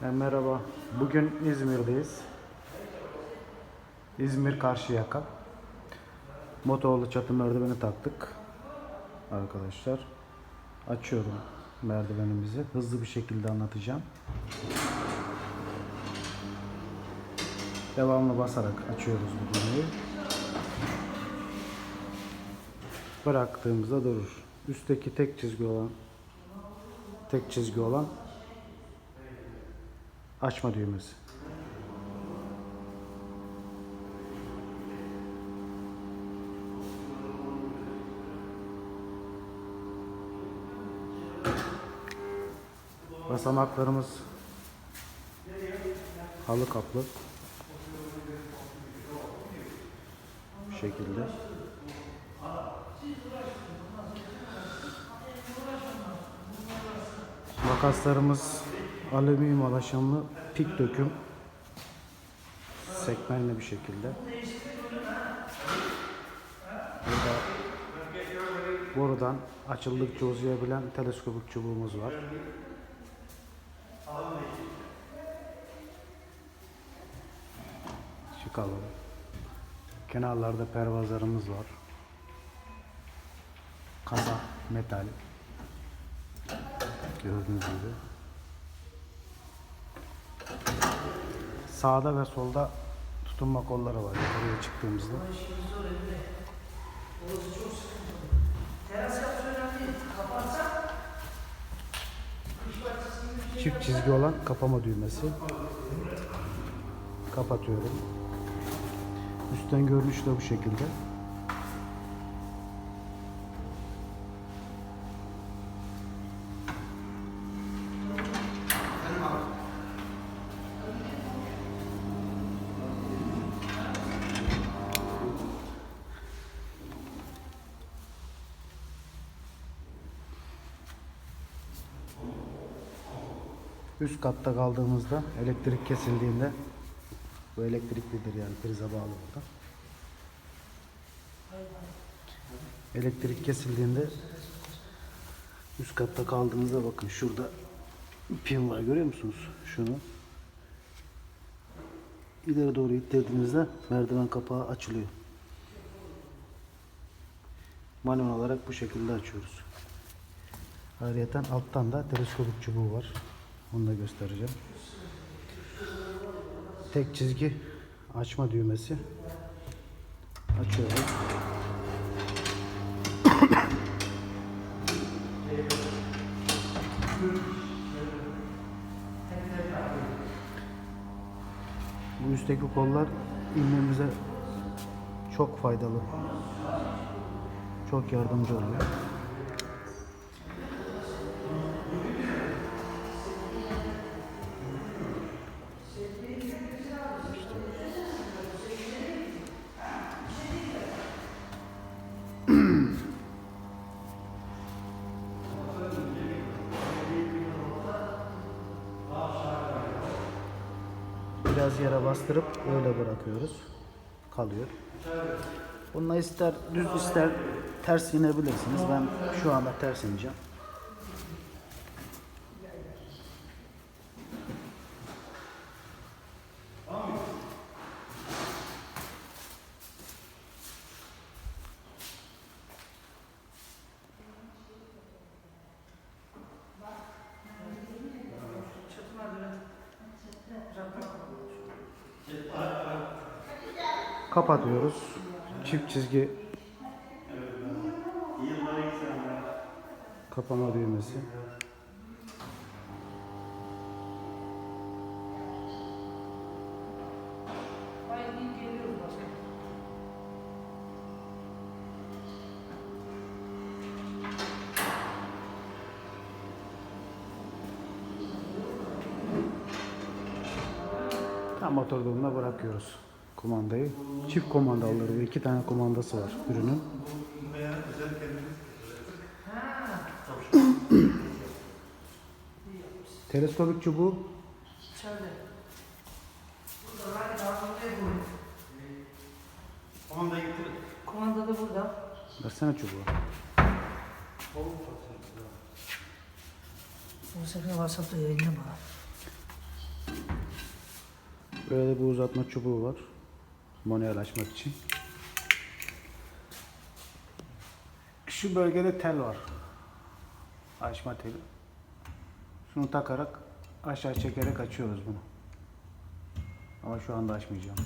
Merhaba. Bugün İzmir'deyiz. İzmir Karşıyaka. Motorlu çatı merdiveni taktık. Arkadaşlar. Açıyorum merdivenimizi. Hızlı bir şekilde anlatacağım. Devamlı basarak açıyoruz bu konuyu. Bıraktığımızda durur. Üstteki tek çizgi olan tek çizgi olan açma düğmesi. Basamaklarımız halı kaplı. Bu şekilde. Makaslarımız alüminyum alaşımlı pik döküm sekmenli bir şekilde. Burada buradan açıldıkça uzayabilen teleskopik çubuğumuz var. Çıkalım. Kenarlarda pervazlarımız var. Kasa metal. Gördüğünüz gibi. Sağda ve solda tutunma kolları var yukarıya çıktığımızda. Çift çizgi olan kapama düğmesi. Kapatıyorum. Üstten görünüşü de bu şekilde. Üst katta kaldığımızda elektrik kesildiğinde bu elektriklidir yani prize bağlı burada. Elektrik kesildiğinde üst katta kaldığımızda bakın şurada pin var görüyor musunuz? Şunu ileri doğru ittirdiğimizde merdiven kapağı açılıyor. Manuel olarak bu şekilde açıyoruz. Ayrıca alttan da teleskopik çubuğu var. Onu da göstereceğim. Tek çizgi açma düğmesi. Açıyorum. Bu üstteki kollar inmemize çok faydalı. Çok yardımcı oluyor. Biraz yere bastırıp öyle bırakıyoruz. Kalıyor. Bununla ister düz ister ters inebilirsiniz. Ben şu anda ters ineceğim. Kapatıyoruz. Çift çizgi kapama düğmesi. Tam oturduğunda bırakıyoruz kumandayı. Çift kumandalıları ve iki tane kumandası var ürünün. Teleskopik çubuğu Komanda getir. Kumanda da burada. versene çubuğu. Bu sefer WhatsApp'ta yayınlama. Böyle bir uzatma çubuğu var. Manuel açmak için. Şu bölgede tel var. Açma teli. Şunu takarak aşağı çekerek açıyoruz bunu. Ama şu anda açmayacağım.